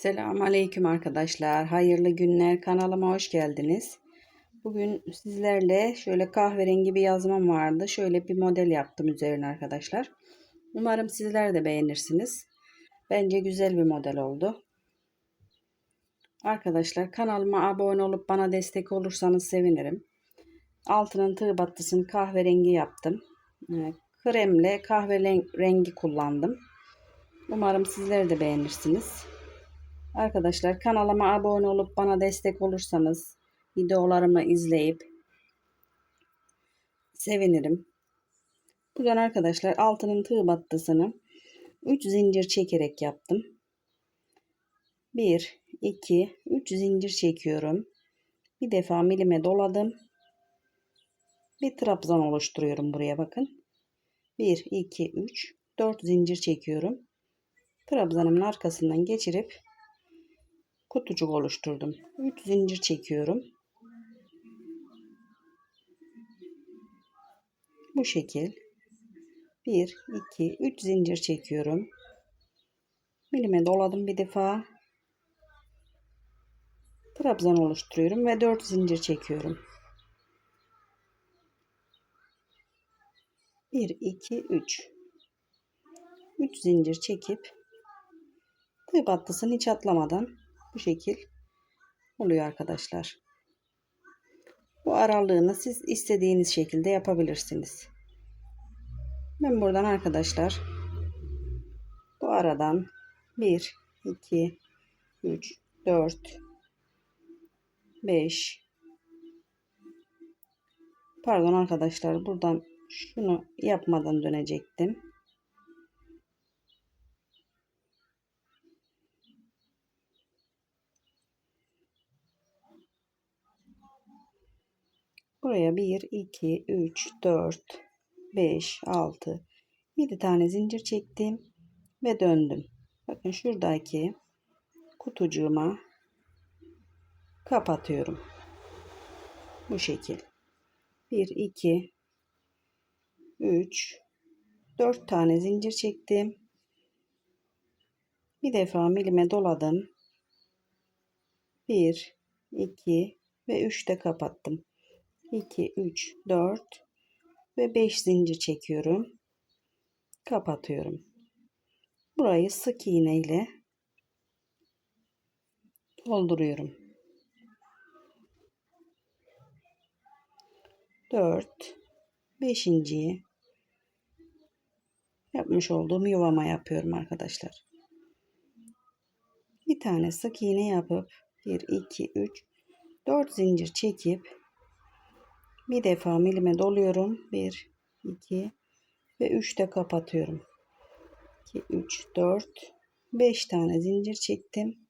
Selamun Aleyküm arkadaşlar. Hayırlı günler. Kanalıma hoş geldiniz. Bugün sizlerle şöyle kahverengi bir yazmam vardı. Şöyle bir model yaptım üzerine arkadaşlar. Umarım sizler de beğenirsiniz. Bence güzel bir model oldu. Arkadaşlar kanalıma abone olup bana destek olursanız sevinirim. Altının tığ battısını kahverengi yaptım. Ee, Kremle kahverengi kullandım. Umarım sizler de beğenirsiniz. Arkadaşlar kanalıma abone olup bana destek olursanız videolarımı izleyip sevinirim. Bugün arkadaşlar altının tığ battısını 3 zincir çekerek yaptım. 1 2 3 zincir çekiyorum. Bir defa milime doladım. Bir trabzan oluşturuyorum buraya bakın. 1 2 3 4 zincir çekiyorum. Trabzanımın arkasından geçirip kutucuk oluşturdum. 3 zincir çekiyorum. Bu şekil. 1 2 3 zincir çekiyorum. Milime doladım bir defa. Trabzan oluşturuyorum ve 4 zincir çekiyorum. 1 2 3 3 zincir çekip tığ battısını hiç atlamadan bu şekil oluyor arkadaşlar. Bu aralığını siz istediğiniz şekilde yapabilirsiniz. Ben buradan arkadaşlar bu aradan 1 2 3 4 5 Pardon arkadaşlar buradan şunu yapmadan dönecektim. Buraya 1, 2, 3, 4, 5, 6, 7 tane zincir çektim ve döndüm. Bakın şuradaki kutucuğuma kapatıyorum. Bu şekil. 1, 2, 3, 4 tane zincir çektim. Bir defa milime doladım. 1, 2 ve 3 de kapattım. 2, 3, 4 ve 5 zincir çekiyorum. Kapatıyorum. Burayı sık iğne ile dolduruyorum. 4 5. yapmış olduğum yuvama yapıyorum arkadaşlar. Bir tane sık iğne yapıp 1 2 3 4 zincir çekip bir defa milime doluyorum. 1, 2 ve 3 de kapatıyorum. 2, 3, 4, 5 tane zincir çektim.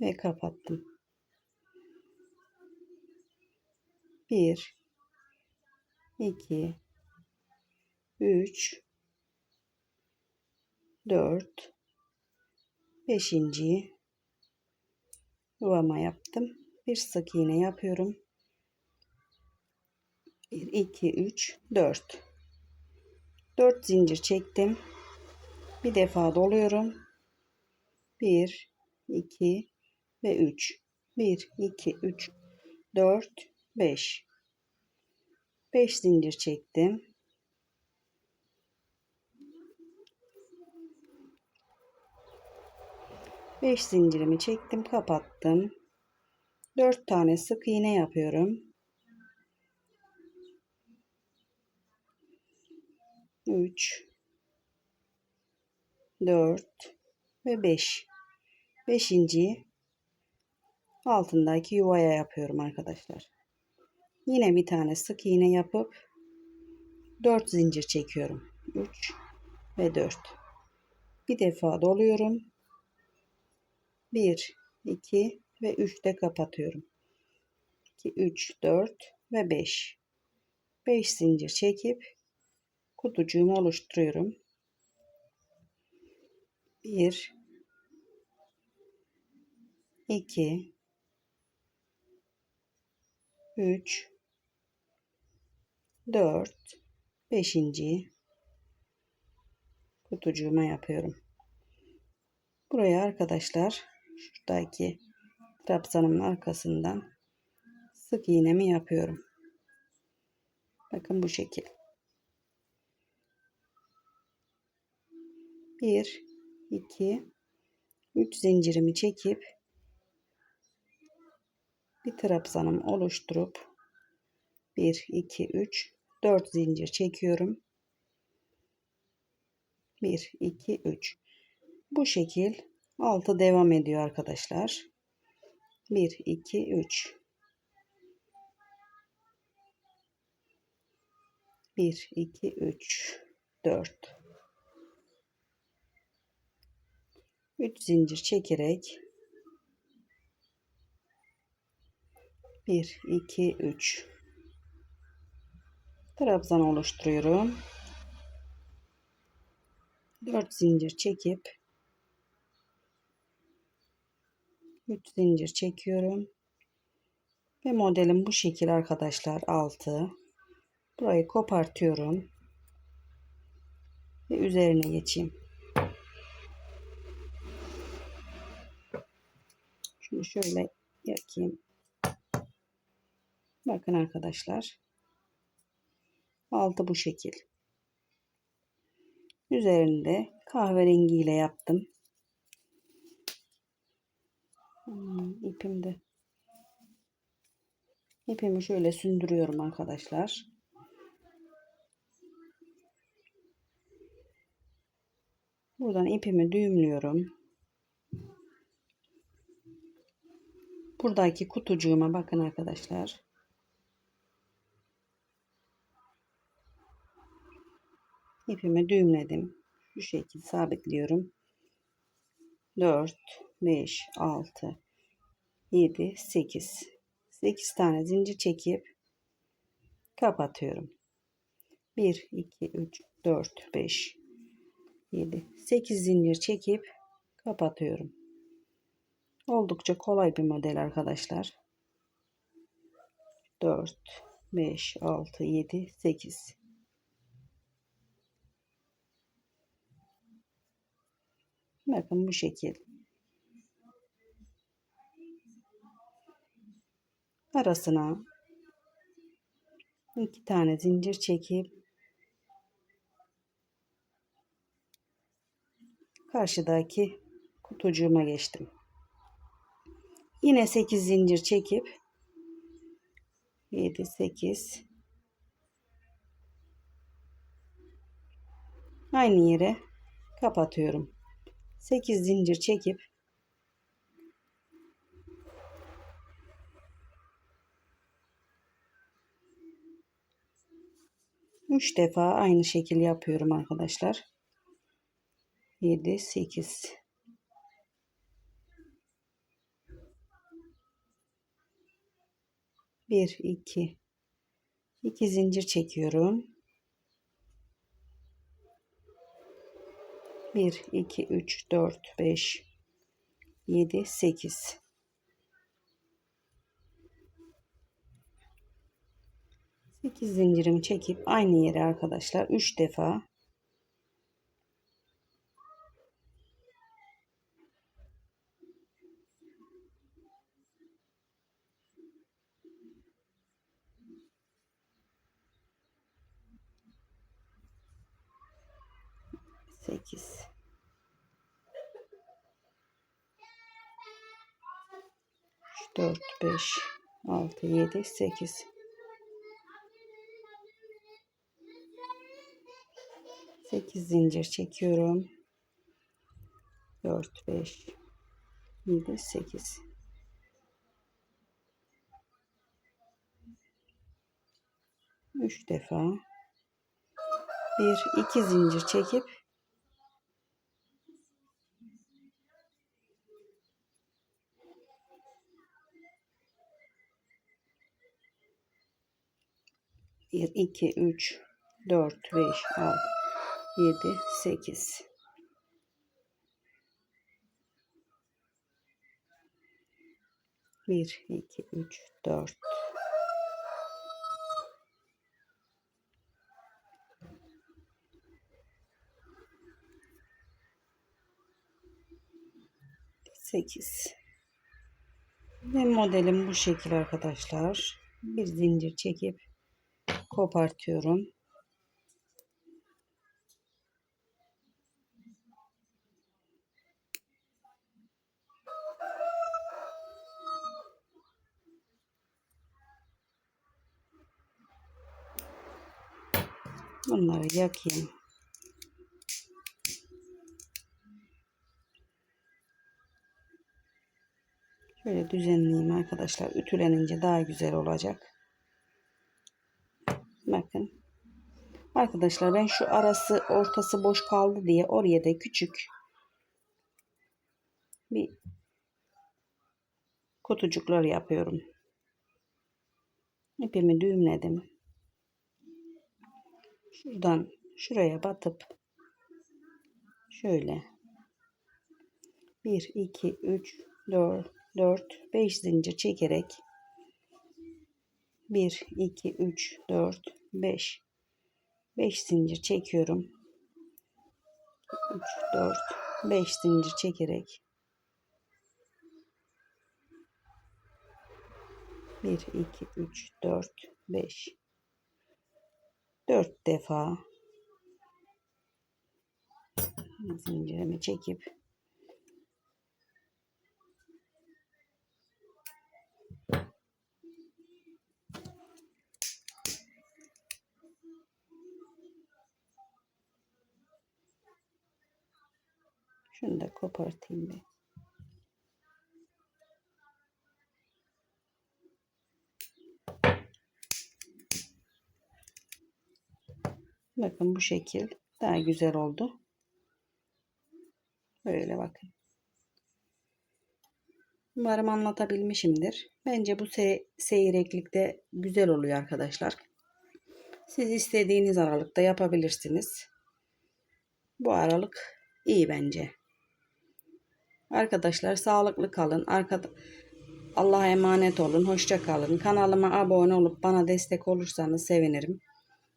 Ve kapattım. 1, 2, 3, 4, 5. yuvama yaptım. Bir sık iğne yapıyorum. 1 2 3 4 4 zincir çektim. Bir defa doluyorum. 1 2 ve 3 1 2 3 4 5 5 zincir çektim. Beş zincirimi çektim kapattım. Dört tane sık iğne yapıyorum. 3 4 ve 5 5. altındaki yuvaya yapıyorum arkadaşlar. Yine bir tane sık iğne yapıp 4 zincir çekiyorum. 3 ve 4. Bir defa doluyorum. 1 2 ve 3 de kapatıyorum. 2 3 4 ve 5. 5 zincir çekip kutucuğumu oluşturuyorum. 1 2 3 4 5. kutucuğuma yapıyorum. Buraya arkadaşlar şuradaki trabzanımın arkasından sık iğnemi yapıyorum. Bakın bu şekil. 1 2 3 zincirimi çekip bir trabzanım oluşturup 1 2 3 4 zincir çekiyorum. 1 2 3 bu şekil altı devam ediyor arkadaşlar. 1 2 3 1 2 3 4 3 zincir çekerek. 1 2 3 trabzan oluşturuyorum. 4 zincir çekip. 3 zincir çekiyorum. Ve modelim bu şekil arkadaşlar. 6 burayı kopartıyorum. Ve üzerine geçeyim şunu şöyle yakayım. Bakın arkadaşlar. Altı bu şekil. Üzerinde kahverengi ile yaptım hmm, ipimde ipimi şöyle sündürüyorum arkadaşlar. Buradan ipimi düğümlüyorum buradaki kutucuğuma bakın arkadaşlar ipimi düğümledim. Şu şekilde sabitliyorum. 4, 5, 6, 7, 8. 8 tane zincir çekip kapatıyorum. 1, 2, 3, 4, 5, 7, 8 zincir çekip kapatıyorum. Oldukça kolay bir model arkadaşlar. 4, 5, 6, 7, 8. Bakın bu şekil. Arasına iki tane zincir çekip karşıdaki kutucuğuma geçtim. Yine 8 zincir çekip 7 8 aynı yere kapatıyorum. 8 zincir çekip Üç defa aynı şekil yapıyorum arkadaşlar. 7 8 1 2 2 zincir çekiyorum. 1 2 3 4 5 7 8 8 zincirimi çekip aynı yere arkadaşlar 3 defa sekiz 4, 5, 6, 7, 8. Sekiz zincir çekiyorum. 4, 5, 7, 8. Üç defa bir iki zincir çekip 1, 2, 3, 4, 5, 6, 7, 8. Bir, iki, üç, dört. 8 ve modelim bu şekil arkadaşlar. Bir zincir çekip kopartıyorum. Bunları yakayım. Şöyle düzenleyeyim arkadaşlar. Ütülenince daha güzel olacak. Bakın. Arkadaşlar ben şu arası ortası boş kaldı diye oraya da küçük bir kutucuklar yapıyorum. İpimi düğümledim. Şuradan şuraya batıp şöyle 1 2 3 4 4 5 zincir çekerek 1 2 3 4 5 5 zincir çekiyorum. 3 4 5 zincir çekerek. 1 2 3 4 5 4 defa zincirimi çekip Şunu da kopartayım bir. Bakın bu şekil daha güzel oldu. Böyle bakın. Umarım anlatabilmişimdir. Bence bu se seyreklikte güzel oluyor arkadaşlar. Siz istediğiniz aralıkta yapabilirsiniz. Bu aralık iyi bence. Arkadaşlar sağlıklı kalın. Arkada Allah'a emanet olun. Hoşça kalın. Kanalıma abone olup bana destek olursanız sevinirim.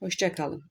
Hoşça kalın.